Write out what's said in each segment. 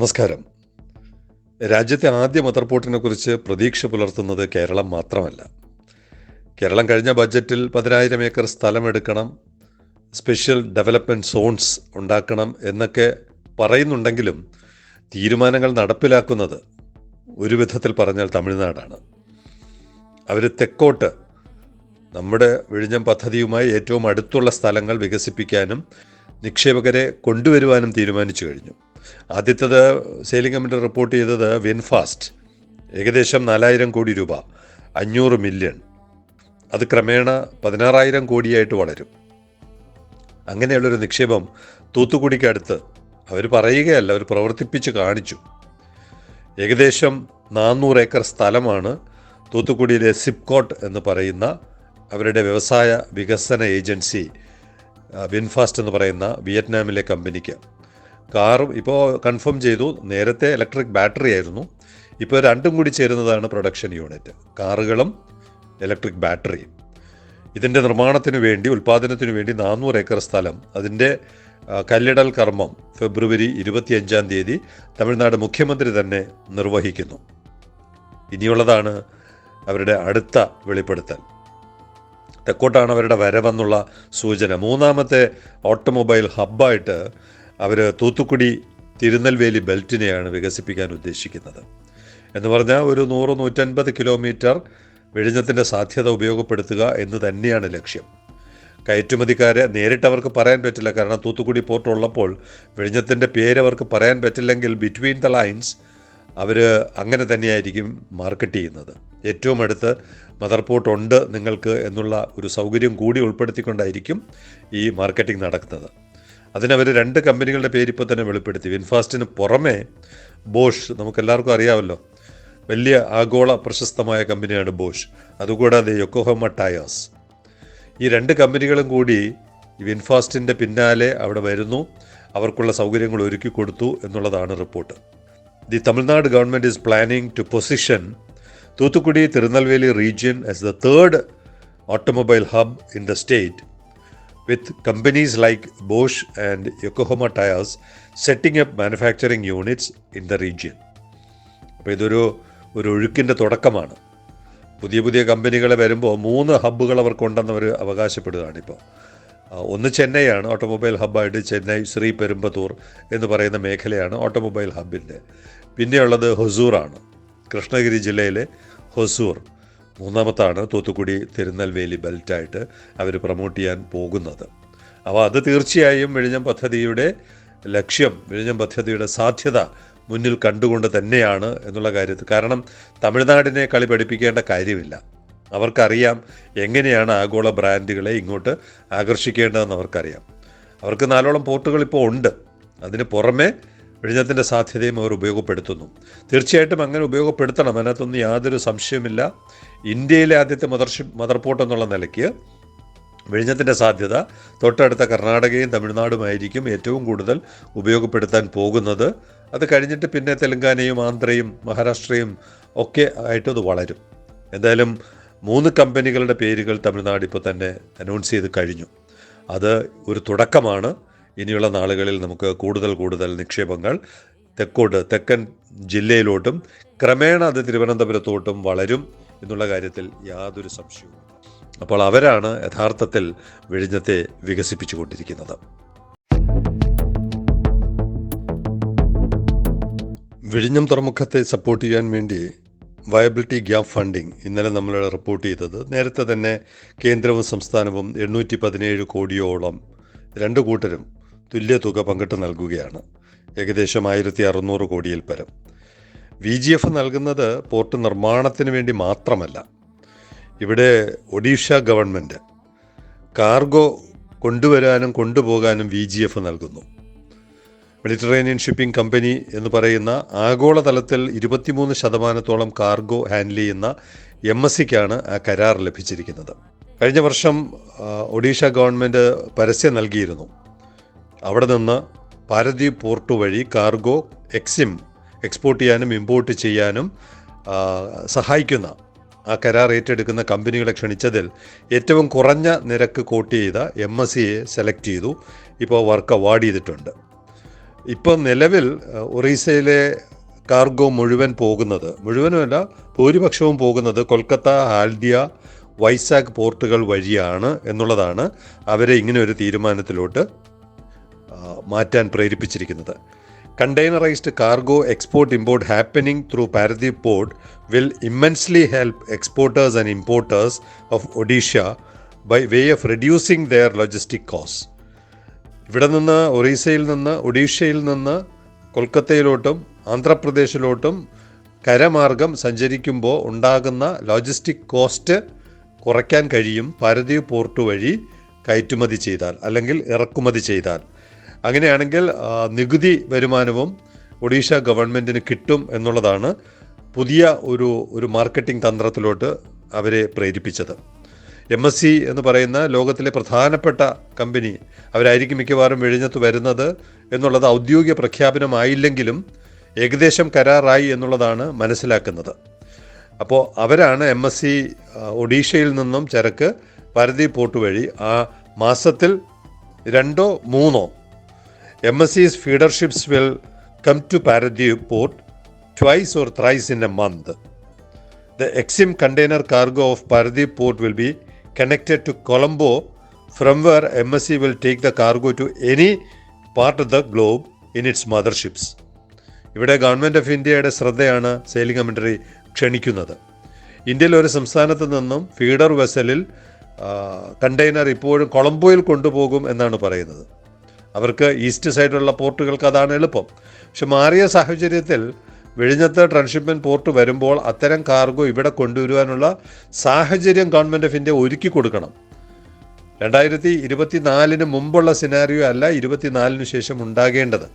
നമസ്കാരം. രാജ്യത്തെ ആദ്യ മദർ പോർട്ടിനെ കുറിച്ച് പ്രതീക്ഷ പുലർത്തുന്നത് കേരളം മാത്രമല്ല. കേരളം കഴിഞ്ഞ ബജറ്റിൽ പതിനായിരം ഏക്കർ സ്ഥലമെടുക്കണം സ്പെഷ്യൽ ഡെവലപ്മെന്റ് സോൺസ് ഉണ്ടാക്കണം എന്നൊക്കെ പറയുന്നുണ്ടെങ്കിലും തീരുമാനങ്ങൾ നടപ്പിലാക്കുന്നത് ഒരു വിധത്തിൽ പറഞ്ഞാൽ തമിഴ്നാടാണ്. അവർ തെക്കോട്ട് നമ്മുടെ വിഴിഞ്ഞം പദ്ധതിയുമായി ഏറ്റവും അടുത്തുള്ള സ്ഥലങ്ങൾ വികസിപ്പിക്കാനും നിക്ഷേപകരെ കൊണ്ടുവരുവാനും തീരുമാനിച്ചു കഴിഞ്ഞു. ആദ്യത്തത് സെയിലിംഗ് കമ്മിറ്റി റിപ്പോർട്ട് ചെയ്തത് വിൻഫാസ്റ്റ് ഏകദേശം നാലായിരം കോടി രൂപ. അഞ്ഞൂറ് മില്യൺ അത് ക്രമേണ പതിനാറായിരം കോടിയായിട്ട് വളരും. അങ്ങനെയുള്ളൊരു നിക്ഷേപം തൂത്തുക്കുടിക്ക് അടുത്ത് അവർ പറയുകയല്ല അവർ പ്രവർത്തിപ്പിച്ച് കാണിച്ചു. ഏകദേശം നാനൂറ് ഏക്കർ സ്ഥലമാണ് തൂത്തുക്കുടിയിലെ സിപ്കോട്ട് എന്ന് പറയുന്ന അവരുടെ വ്യവസായ വികസന ഏജൻസി വിൻഫാസ്റ്റ് എന്ന് പറയുന്ന വിയറ്റ്നാമിലെ കമ്പനിക്ക്. കാറും ഇപ്പോൾ കൺഫേം ചെയ്തു നേരത്തെ ഇലക്ട്രിക് ബാറ്ററി ആയിരുന്നു. ഇപ്പോൾ രണ്ടും കൂടി ചേരുന്നതാണ് പ്രൊഡക്ഷൻ യൂണിറ്റ് കാറുകളും ഇലക്ട്രിക് ബാറ്ററിയും ഇതിന്റെ നിർമ്മാണത്തിന് വേണ്ടി ഉൽപ്പാദനത്തിന് വേണ്ടി നാനൂറ് ഏക്കർ സ്ഥലം. അതിന്റെ കല്ലിടൽ കർമ്മം ഫെബ്രുവരി ഇരുപത്തിയഞ്ചാം തീയതി തമിഴ്നാട് മുഖ്യമന്ത്രി തന്നെ നിർവഹിക്കുന്നു. ഇനിയുള്ളതാണ് അവരുടെ അടുത്ത വെളിപ്പെടുത്തൽ. തെക്കോട്ടാണ് അവരുടെ വരവെന്നുള്ള സൂചന. മൂന്നാമത്തെ ഓട്ടോമൊബൈൽ ഹബ്ബായിട്ട് അവർ തൂത്തുക്കുടി തിരുനെൽവേലി ബെൽറ്റിനെയാണ് വികസിപ്പിക്കാൻ ഉദ്ദേശിക്കുന്നത്. എന്ന് പറഞ്ഞാൽ ഒരു നൂറ് നൂറ്റൻപത് കിലോമീറ്റർ വിഴിഞ്ഞത്തിന്റെ സാധ്യത ഉപയോഗപ്പെടുത്തുക എന്ന് തന്നെയാണ് ലക്ഷ്യം. കയറ്റുമതിക്കാരെ നേരിട്ട് അവർക്ക് പറയാൻ പറ്റില്ല. കാരണം തൂത്തുക്കുടി പോർട്ട് ഉള്ളപ്പോൾ വിഴിഞ്ഞത്തിന്റെ പേര് അവർക്ക് പറയാൻ പറ്റില്ലെങ്കിൽ ബിറ്റ്വീൻ ദ ലൈൻസ് അവർ അങ്ങനെ തന്നെയായിരിക്കും മാർക്കറ്റ് ചെയ്യുന്നത്. ഏറ്റവും അടുത്ത് മദർ പോർട്ട് ഉണ്ട് നിങ്ങൾക്ക് എന്നുള്ള ഒരു സൗകര്യം കൂടി ഉൾപ്പെടുത്തിക്കൊണ്ടായിരിക്കും ഈ മാർക്കറ്റിംഗ് നടക്കുന്നത്. അതിനവർ രണ്ട് കമ്പനികളുടെ പേര് ഇപ്പോൾ തന്നെ വെളിപ്പെടുത്തി. വിൻഫാസ്റ്റിന് പുറമെ ബോഷ് നമുക്കെല്ലാവർക്കും അറിയാമല്ലോ. വലിയ ആഗോള പ്രശസ്തമായ കമ്പനിയാണ് ബോഷ് അതുകൂടാതെ യൊക്കോഹോമ ടയേഴ്സ് ഈ രണ്ട് കമ്പനികളും കൂടി വിൻഫാസ്റ്റിന്റെ പിന്നാലെ അവിടെ വരുന്നു. അവർക്കുള്ള സൗകര്യങ്ങൾ ഒരുക്കി കൊടുത്തു എന്നുള്ളതാണ് report. The Tamil Nadu government is planning to position Thoothukudi Tirunelveli region as the third automobile hub in the state with companies like Bosch and Yokohama tyres setting up manufacturing units in the region. അപ്പോൾ ഇതൊരു ഒരു ഒഴുക്കിന്റെ തുടക്കമാണ്. പുതിയ പുതിയ കമ്പനികൾ വരുമ്പോൾ മൂന്ന് ഹബ്ബുകൾ അവർക്കുണ്ടെന്ന് അവർ അവകാശപ്പെടുകയാണ് ഇപ്പോൾ. ആ, ഒന്ന് ചെന്നൈയാണ് ഓട്ടോമൊബൈൽ ഹബ്ബായിട്ട് ചെന്നൈ ശ്രീ പെരുമ്പത്തൂർ എന്ന് പറയുന്ന മേഖലയാണ് ഓട്ടോമൊബൈൽ ഹബ്ബിന്റെ. പിന്നെയുള്ളത് ഹൊസൂറാണ് കൃഷ്ണഗിരി ജില്ലയിലെ ഹൊസൂർ. മൂന്നാമത്താണ് തൂത്തുക്കുടി തിരുനെൽവേലി ബെൽറ്റായിട്ട് അവർ പ്രൊമോട്ട് ചെയ്യാൻ പോകുന്നത്. അപ്പോൾ അത് തീർച്ചയായും വിഴിഞ്ഞം പദ്ധതിയുടെ ലക്ഷ്യം വിഴിഞ്ഞം പദ്ധതിയുടെ സാധ്യത മുന്നിൽ കണ്ടുകൊണ്ട് തന്നെയാണ് എന്നുള്ള കാര്യത്തിൽ. കാരണം തമിഴ്നാടിനെ കളി പഠിപ്പിക്കേണ്ട കാര്യമില്ല. അവർക്കറിയാം എങ്ങനെയാണ് ആഗോള ബ്രാൻഡുകളെ ഇങ്ങോട്ട് ആകർഷിക്കേണ്ടതെന്ന് അവർക്കറിയാം. അവർക്ക് നാലോളം പോർട്ടുകൾ ഇപ്പോൾ ഉണ്ട്. അതിന് പുറമെ വിഴിഞ്ഞത്തിന്റെ സാധ്യതയും അവർ ഉപയോഗപ്പെടുത്തുന്നു. തീർച്ചയായിട്ടും അങ്ങനെ ഉപയോഗപ്പെടുത്തണം. അതിനകത്തൊന്നും യാതൊരു സംശയമില്ല ഇന്ത്യയിലെ ആദ്യത്തെ മദർഷിപ്പ് മദർ പോർട്ട് എന്നുള്ള നിലയ്ക്ക് വിഴിഞ്ഞത്തിന്റെ സാധ്യത തൊട്ടടുത്ത കർണാടകയും തമിഴ്നാടുമായിരിക്കും ഏറ്റവും കൂടുതൽ ഉപയോഗപ്പെടുത്താൻ പോകുന്നത്. അത് കഴിഞ്ഞിട്ട് പിന്നെ തെലങ്കാനയും ആന്ധ്രയും മഹാരാഷ്ട്രയും ഒക്കെ ആയിട്ട് അത് വളരും. എന്തായാലും മൂന്ന് കമ്പനികളുടെ പേരുകൾ തമിഴ്നാട് ഇപ്പോൾ തന്നെ അനൗൺസ് ചെയ്ത് കഴിഞ്ഞു. അത് ഒരു തുടക്കമാണ്. ഇനിയുള്ള നാളുകളിൽ നമുക്ക് കൂടുതൽ കൂടുതൽ നിക്ഷേപങ്ങൾ തെക്കോട്ട് തെക്കൻ ജില്ലയിലോട്ടും ക്രമേണ അത് തിരുവനന്തപുരത്തോട്ടും വളരും എന്നുള്ള കാര്യത്തിൽ യാതൊരു സംശയവും അപ്പോൾ അവരാണ് യഥാർത്ഥത്തിൽ വിഴിഞ്ഞത്തെ വികസിപ്പിച്ചുകൊണ്ടിരിക്കുന്നത്. വിഴിഞ്ഞം തുറമുഖത്തെ സപ്പോർട്ട് ചെയ്യാൻ വേണ്ടി വയബിലിറ്റി ഗ്യാപ്പ് ഫണ്ടിംഗ് ഇന്നലെ നമ്മൾ റിപ്പോർട്ട് ചെയ്തത് നേരത്തെ തന്നെ കേന്ദ്രവും സംസ്ഥാനവും എണ്ണൂറ്റി പതിനേഴ് കോടിയോളം രണ്ട് കൂട്ടരും തുല്യ തുക പങ്കിട്ട് നൽകുകയാണ്. ഏകദേശം ആയിരത്തി അറുന്നൂറ് കോടിയിൽ പരം. വി ജി എഫ് നൽകുന്നത് പോർട്ട് നിർമ്മാണത്തിന് വേണ്ടി മാത്രമല്ല. ഇവിടെ ഒഡീഷ ഗവൺമെന്റ് കാർഗോ കൊണ്ടുവരാനും കൊണ്ടുപോകാനും വി ജി എഫ് നൽകുന്നു. മെഡിറ്ററേനിയൻ ഷിപ്പിംഗ് കമ്പനി എന്ന് പറയുന്ന ആഗോളതലത്തിൽ ഇരുപത്തിമൂന്ന് ശതമാനത്തോളം കാർഗോ ഹാൻഡിൽ ചെയ്യുന്ന എം എസ് സിക്കാണ് ആ കരാർ ലഭിച്ചിരിക്കുന്നത്. കഴിഞ്ഞ വർഷം ഒഡീഷ ഗവൺമെന്റ് പരസ്യം നൽകിയിരുന്നു. അവിടെ നിന്ന് പാരദ്വീപ് പോർട്ട് വഴി കാർഗോ എക്സിം എക്സ്പോർട്ട് ചെയ്യാനും ഇമ്പോർട്ട് ചെയ്യാനും സഹായിക്കുന്ന ആ കരാർ ഏറ്റെടുക്കുന്ന കമ്പനികളെ ക്ഷണിച്ചതിൽ ഏറ്റവും കുറഞ്ഞ നിരക്ക് കോട്ട് ചെയ്ത എം എസ് സിയെ സെലക്ട് ചെയ്തു. ഇപ്പോൾ വർക്ക് അവാർഡ് ചെയ്തിട്ടുണ്ട്. ഇപ്പോൾ നിലവിൽ ഒറീസയിലെ കാർഗോ മുഴുവൻ പോകുന്നത് മുഴുവനുമല്ല ഭൂരിപക്ഷവും പോകുന്നത് കൊൽക്കത്ത ഹാൽഡിയ വൈസാഗ് പോർട്ടുകൾ വഴിയാണ് എന്നുള്ളതാണ് അവരെ ഇങ്ങനെ ഒരു തീരുമാനത്തിലോട്ട് മാറ്റാൻ പ്രേരിപ്പിച്ചിരിക്കുന്നത്. Containerised cargo export import happening through Paradip port will immensely help exporters and importers of Odisha by way of reducing their logistic cost. ഇവിടെ നിന്ന് ഒറീസയിൽ നിന്ന് ഒഡീഷയിൽ നിന്ന് കൊൽക്കത്തയിലോട്ടും ആന്ധ്രാപ്രദേശിലോട്ടും കരമാർഗം സഞ്ചരിക്കുമ്പോൾ ഉണ്ടാകുന്ന ലോജിസ്റ്റിക് കോസ്റ്റ് കുറയ്ക്കാൻ കഴിയും പാരദീപ് പോർട്ട് വഴി കയറ്റുമതി ചെയ്താൽ അല്ലെങ്കിൽ ഇറക്കുമതി ചെയ്താൽ. അങ്ങനെയാണെങ്കിൽ നികുതി വരുമാനവും ഒഡീഷ ഗവൺമെന്റിന് കിട്ടും എന്നുള്ളതാണ് പുതിയ ഒരു ഒരു മാർക്കറ്റിംഗ് തന്ത്രത്തിലോട്ട് അവരെ പ്രേരിപ്പിച്ചത്. എം എസ് സി എന്ന് പറയുന്ന ലോകത്തിലെ പ്രധാനപ്പെട്ട കമ്പനി അവരായിരിക്കും മിക്കവാറും വിഴിഞ്ഞത്ത് വരുന്നത് എന്നുള്ളത് ഔദ്യോഗിക പ്രഖ്യാപനമായില്ലെങ്കിലും ഏകദേശം കരാറായി എന്നുള്ളതാണ് മനസ്സിലാക്കുന്നത്. അപ്പോൾ അവരാണ് എം എസ് സി ഒഡീഷയിൽ നിന്നും ചരക്ക് പരതി പോർട്ട് വഴി ആ മാസത്തിൽ രണ്ടോ മൂന്നോ എസ് സിസ് feeder ships will come to Paradip port twice or thrice in a month. The Exim container cargo of Paradip port will be connected to Colombo from where MSC will take the cargo to any part of the globe in its motherships. ഇവിടെ government of ഇന്ത്യയുടെ ശ്രദ്ധയാണ് sailing commentary ക്ഷണിക്കുന്നത്. ഇന്ത്യയിലെ ഒരു സംസ്ഥാനത്ത് നിന്നും feeder വെസലിൽ container ഇപ്പോഴും കൊളംബോയിൽ കൊണ്ടുപോകും എന്നാണ് പറയുന്നത്. അവർക്ക് ഈസ്റ്റ് സൈഡിലുള്ള പോർട്ടുകൾക്ക് അതാണ് എളുപ്പം. പക്ഷെ മാറിയ സാഹചര്യത്തിൽ വിഴിഞ്ഞത്ത് ട്രാൻസ്ഷിപ്മെന്റ് പോർട്ട് വരുമ്പോൾ അത്തരം കാർഗോ ഇവിടെ കൊണ്ടുവരുവാനുള്ള സാഹചര്യം ഗവൺമെന്റ് ഓഫ് ഇന്ത്യ ഒരുക്കി കൊടുക്കണം. രണ്ടായിരത്തി ഇരുപത്തിനാലിന് മുമ്പുള്ള സിനാരിയോ അല്ല ഇരുപത്തിനാലിന് ശേഷം ഉണ്ടാകേണ്ടത്.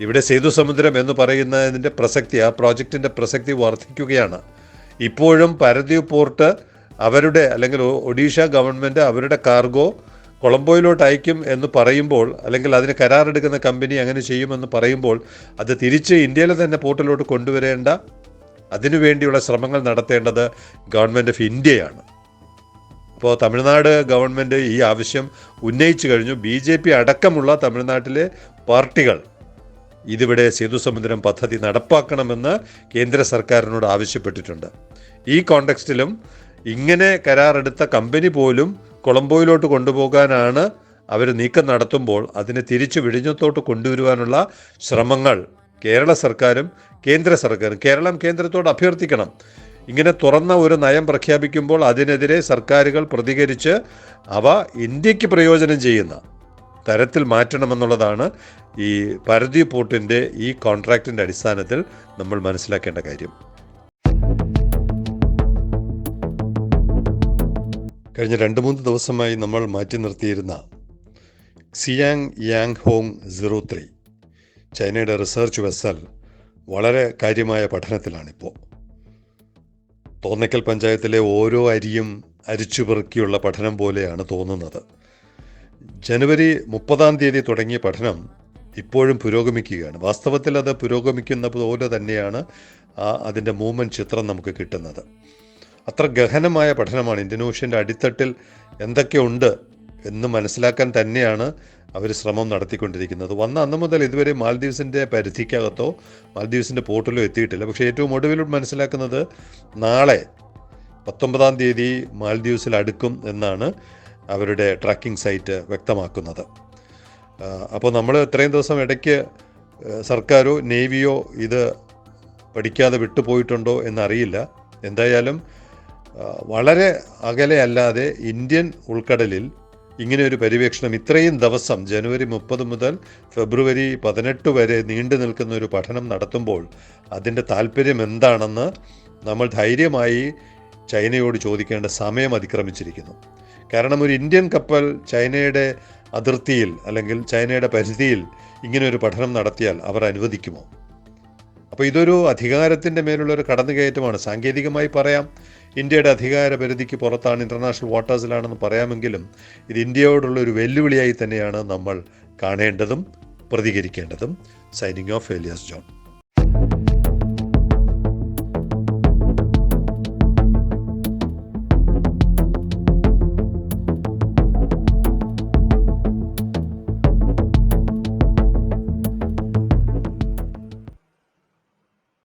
ഇവിടെ സേതു സമുദ്രം എന്ന് പറയുന്നതിന്റെ പ്രസക്തി ആ പ്രോജക്റ്റിന്റെ പ്രസക്തി വർദ്ധിക്കുകയാണ്. ഇപ്പോഴും പരദീപ് പോർട്ട് അവരുടെ അല്ലെങ്കിൽ ഒഡീഷ ഗവൺമെന്റ് അവരുടെ കാർഗോ കൊളംബോയിലോട്ട് അയക്കും എന്ന് പറയുമ്പോൾ അല്ലെങ്കിൽ അതിന് കരാറെടുക്കുന്ന കമ്പനി അങ്ങനെ ചെയ്യുമെന്ന് പറയുമ്പോൾ അത് തിരിച്ച് ഇന്ത്യയിലെ തന്നെ പോർട്ടലിലോട്ട് കൊണ്ടുവരേണ്ട അതിനുവേണ്ടിയുള്ള ശ്രമങ്ങൾ നടത്തേണ്ടത് ഗവൺമെന്റ് ഓഫ് ഇന്ത്യയാണ്. ഇപ്പോൾ തമിഴ്നാട് ഗവൺമെന്റ് ഈ ആവശ്യം ഉന്നയിച്ചു കഴിഞ്ഞു. ബി ജെ പി അടക്കമുള്ള തമിഴ്നാട്ടിലെ പാർട്ടികൾ ഇതിവിടെ സേതുസമുദ്രം പദ്ധതി നടപ്പാക്കണമെന്ന് കേന്ദ്ര സർക്കാരിനോട് ആവശ്യപ്പെട്ടിട്ടുണ്ട്. ഈ കോണ്ടെക്സ്റ്റിലും ഇങ്ങനെ കരാറെടുത്ത കമ്പനി പോലും കൊളംബോയിലോട്ട് കൊണ്ടുപോകാനാണ് അവർ നീക്കം നടത്തുമ്പോൾ അതിനെ തിരിച്ചു വിഴിഞ്ഞത്തോട്ട് കൊണ്ടുവരുവാനുള്ള ശ്രമങ്ങൾ കേരള സർക്കാരും കേന്ദ്ര സർക്കാരും കേരളം കേന്ദ്രത്തോട് അഭ്യർത്ഥിക്കണം. ഇങ്ങനെ തുറന്ന ഒരു നയം പ്രഖ്യാപിക്കുമ്പോൾ അതിനെതിരെ സർക്കാരുകൾ പ്രതികരിച്ച് അവ ഇന്ത്യയ്ക്ക് പ്രയോജനം ചെയ്യുന്ന തരത്തിൽ മാറ്റണമെന്നുള്ളതാണ് ഈ പരദി പോർട്ടിന്റെ ഈ കോൺട്രാക്റ്റിന്റെ അടിസ്ഥാനത്തിൽ നമ്മൾ മനസ്സിലാക്കേണ്ട കാര്യം. കഴിഞ്ഞ രണ്ട് മൂന്ന് ദിവസമായി നമ്മൾ മാറ്റി നിർത്തിയിരുന്ന Xiang Yang Hong zero three ചൈനയുടെ റിസർച്ച് വെസൽ വളരെ കാര്യമായ പഠനത്തിലാണിപ്പോൾ തോന്നിക്കൽ പഞ്ചായത്തിലെ ഓരോ അരിയും അരിച്ചു പെറുക്കിയുള്ള പഠനം പോലെയാണ് തോന്നുന്നത്. ജനുവരി മുപ്പതാം തീയതി തുടങ്ങിയ പഠനം ഇപ്പോഴും പുരോഗമിക്കുകയാണ്. വാസ്തവത്തിൽ അത് പുരോഗമിക്കുന്ന പോലെ തന്നെയാണ് അതിന്റെ മൂവ്മെന്റ് ചിത്രം നമുക്ക് കിട്ടുന്നത്. അത്ര ഗഹനമായ പഠനമാണ് ഇന്ത്യൻ ഓഷ്യന്റെ അടിത്തട്ടിൽ എന്തൊക്കെയുണ്ട് എന്ന് മനസ്സിലാക്കാൻ തന്നെയാണ് അവർ ശ്രമം നടത്തിക്കൊണ്ടിരിക്കുന്നത്. വന്ന അന്ന് മുതൽ ഇതുവരെ മാൽദീവ്സിന്റെ പരിധിക്കകത്തോ മാൽദീവ്സിന്റെ പോർട്ടിലോ എത്തിയിട്ടില്ല. പക്ഷേ ഏറ്റവും ഒടുവിൽ മനസ്സിലാക്കുന്നത് നാളെ പത്തൊമ്പതാം തീയതി മാൽദീവ്സിൽ അടുക്കും എന്നാണ് അവരുടെ ട്രാക്കിംഗ് സൈറ്റ് വ്യക്തമാക്കുന്നത്. അപ്പോൾ നമ്മൾ ഇത്രയും ദിവസം ഇടയ്ക്ക് സർക്കാരോ നേവിയോ ഇത് പഠിക്കാതെ വിട്ടുപോയിട്ടുണ്ടോ എന്നറിയില്ല. എന്തായാലും വളരെ അകലെയല്ലാതെ ഇന്ത്യൻ ഉൾക്കടലിൽ ഇങ്ങനെ ഒരു പര്യവേക്ഷണം ഇത്രയും ദിവസം ജനുവരി മുപ്പത് മുതൽ ഫെബ്രുവരി പതിനെട്ട് വരെ നീണ്ടു നിൽക്കുന്ന ഒരു പഠനം നടത്തുമ്പോൾ അതിന്റെ താല്പര്യം എന്താണെന്ന് നമ്മൾ ധൈര്യമായി ചൈനയോട് ചോദിക്കേണ്ട സമയം അതിക്രമിച്ചിരിക്കുന്നു. കാരണം ഒരു ഇന്ത്യൻ കപ്പൽ ചൈനയുടെ അതിർത്തിയിൽ അല്ലെങ്കിൽ ചൈനയുടെ പരിധിയിൽ ഇങ്ങനെ ഒരു പഠനം നടത്തിയാൽ അവർ അനുവദിക്കുമോ? അപ്പോൾ ഇതൊരു അധികാരത്തിന്റെ മേലുള്ള ഒരു കടന്നുകയറ്റമാണ്. സാങ്കേതികമായി പറയാം ഇന്ത്യയുടെ അധികാര പരിധിക്ക് പുറത്താണ് ഇന്റർനാഷണൽ വാട്ടേഴ്സിലാണെന്ന് പറയാമെങ്കിലും ഇത് ഇന്ത്യയോടുള്ള ഒരു വെല്ലുവിളിയായി തന്നെയാണ് നമ്മൾ കാണേണ്ടതും പ്രതികരിക്കേണ്ടതും. Signing off Elias John.